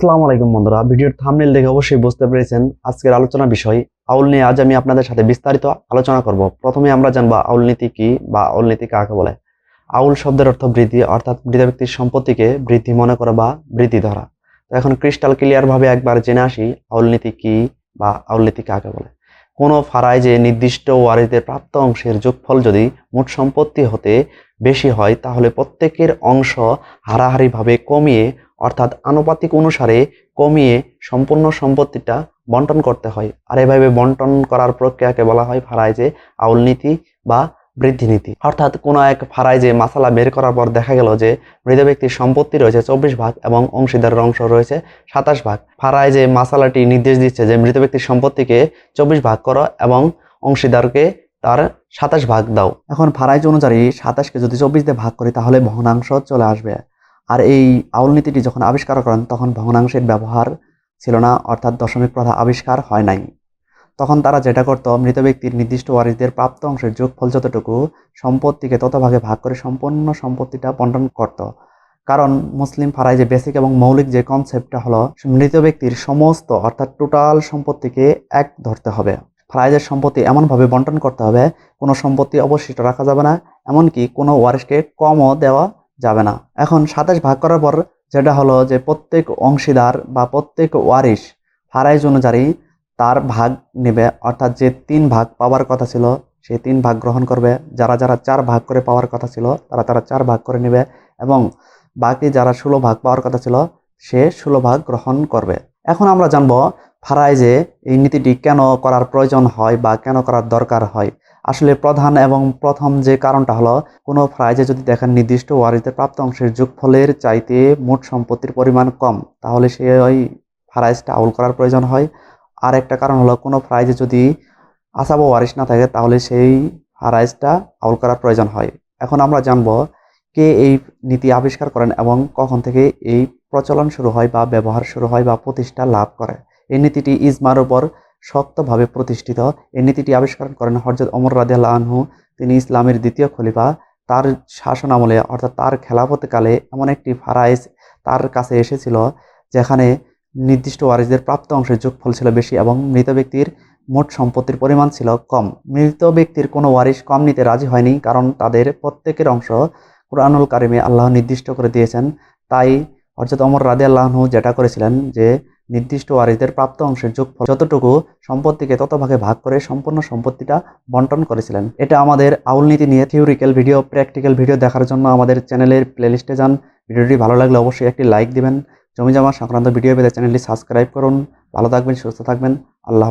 আসসালামু আলাইকুম বন্ধুরা। ভিডিওর থামনেল দেখে অবশ্যই বুঝতে পেরেছেন আজকের আলোচনা বিষয়। আউল নিয়ে আজ আমি আপনাদের সাথে বিস্তারিত আলোচনা করব। প্রথমে আমরা জানব আউল নীতি কি বা আউল নীতি কাকে বলে? আউল শব্দের অর্থ বৃদ্ধি, অর্থাৎ মৃত ব্যক্তির সম্পত্তিকে বৃদ্ধি মনে করা বা বৃদ্ধি ধরা। তো এখন ক্রিস্টাল ক্লিয়ার ভাবে একবার জেনে আসি আউল নীতি কি বা আউল নীতি কাকে বলে। কোনো ফারায় যে নির্দিষ্ট ওয়ারিসদের প্রাপ্ত অংশের যোগফল যদি মোট সম্পত্তি হতে বেশি হয়, তাহলে প্রত্যেকের অংশ হারাহারিভাবে কমিয়ে অর্থাৎ আনুপাতিক অনুসারে কমিয়ে সম্পূর্ণ সম্পত্তিটা বন্টন করতে হয়। আর এভাবে বন্টন করার প্রক্রিয়াকে বলা হয় ফারাইজে আউল নীতি বা বৃদ্ধি নীতি। অর্থাৎ কোনো এক ফারাইজে মাসালা বের করার পর দেখা গেল যে মৃত ব্যক্তির সম্পত্তি রয়েছে চব্বিশ ভাগ এবং অংশীদারের অংশ রয়েছে সাতাশ ভাগ। ফারাইজে মাসালাটি নির্দেশ দিচ্ছে যে মৃত ব্যক্তির সম্পত্তিকে চব্বিশ ভাগ করো এবং অংশীদারকে তার সাতাশ ভাগ দাও। এখন ফারাইজ অনুযায়ী সাতাশকে যদি চব্বিশ দিয়ে ভাগ করি তাহলে ভগ্নাংশ চলে আসবে। আর এই আউল নীতিটি যখন আবিষ্কার করেন, তখন ভগ্নাংশের ব্যবহার ছিল না, অর্থাৎ দশমিক প্রথা আবিষ্কার হয় নাই। তখন তারা যেটা করত, মৃত ব্যক্তির নির্দিষ্ট ওয়ারিসদের প্রাপ্ত অংশের যোগফল যতটুকু, সম্পত্তিকে তত ভাগে করে সম্পূর্ণ সম্পত্তিটা বন্টন করত। কারণ মুসলিম ফারাই যে বেসিক এবং মৌলিক যে কনসেপ্টটা হলো, মৃত ব্যক্তির সমস্ত, অর্থাৎ টোটাল সম্পত্তিকে এক ধরতে হবে। ফারাইজের সম্পত্তি এমনভাবে বন্টন করতে হবে, কোনো সম্পত্তি অবশিষ্ট রাখা যাবে না, এমনকি কোনো ওয়ারিসকে কমও দেওয়া যাবে না। এখন সাতাশ ভাগ করার পর যেটা হলো যে প্রত্যেক অংশীদার বা প্রত্যেক ওয়ারিশ ফারাইজ অনুযায়ী তার ভাগ নেবে। অর্থাৎ যে তিন ভাগ পাওয়ার কথা ছিল সেই তিন ভাগ গ্রহণ করবে। যারা যারা চার ভাগ করে পাওয়ার কথা ছিল, তারা তারা চার ভাগ করে নেবে এবং বাকি যারা ষোলো ভাগ পাওয়ার কথা ছিল, সে ষোলো ভাগ গ্রহণ করবে। এখন আমরা জানব ফারাইজে এই নীতিটি কেন করার প্রয়োজন হয় বা কেন করার দরকার হয়। আসলে প্রধান এবং প্রথম যে কারণটা হলো, কোনো ফ্রাইজে যদি দেখেন নির্দিষ্ট ওয়ারিতে প্রাপ্ত অংশের যোগফলের চাইতে মোট সম্পত্তির পরিমাণ কম, তাহলে সে ওই ফ্রাইজটা আউল করার প্রয়োজন হয়। আর একটা কারণ হলো, কোনো ফ্রাইজে যদি আসাবো ওয়ারিশ না থাকে, তাহলে সেই ফ্রাইজটা আউল করার প্রয়োজন হয়। এখন আমরা জানব কে এই নীতি আবিষ্কার করেন এবং কখন থেকে এই প্রচলন শুরু হয় বা ব্যবহার শুরু হয় বা প্রতিষ্ঠা লাভ করে। এই নীতিটি ইজমার উপর শক্তভাবে প্রতিষ্ঠিত। এই নীতিটি আবিষ্কার করেন হরজত অমর রাদিয়াল্লাহ আনহু। তিনি ইসলামের দ্বিতীয় খলিফা। তার শাসন আমলে অর্থাৎ তার খেলাফতকালে এমন একটি ফারাইজ তার কাছে এসেছিল, যেখানে নির্দিষ্ট ওয়ারিসদের প্রাপ্ত অংশের যোগফল ছিল বেশি এবং মৃত ব্যক্তির মোট সম্পত্তির পরিমাণ ছিল কম। মৃত ব্যক্তির কোনো ওয়ারিশ কম নিতে রাজি হয়নি, কারণ তাদের প্রত্যেকের অংশ কোরআনুল কারিমে আল্লাহ নির্দিষ্ট করে দিয়েছেন। তাই অর্থাৎ অমর রাদে আল্লাহনু যেটা করেছিলেন যে নির্দিষ্ট ওয়ারিসদের প্রাপ্ত অংশের যোগফল যতটুকু সম্পত্তিকে তত ভাগে ভাগ করে সম্পূর্ণ সম্পত্তিটা বন্টন করেছিলেন। এটা আমাদের আউল নীতি নিয়ে থিওরিক্যাল ভিডিও প্র্যাকটিক্যাল ভিডিও দেখার জন্য আমাদের চ্যানেলের প্লেলিস্টে যান। ভিডিওটি ভালো লাগলে অবশ্যই একটি লাইক দিবেন। জমি জমা সংক্রান্ত ভিডিও পেতে চ্যানেলটি সাবস্ক্রাইব করুন। ভালো থাকবেন, সুস্থ থাকবেন। আল্লাহ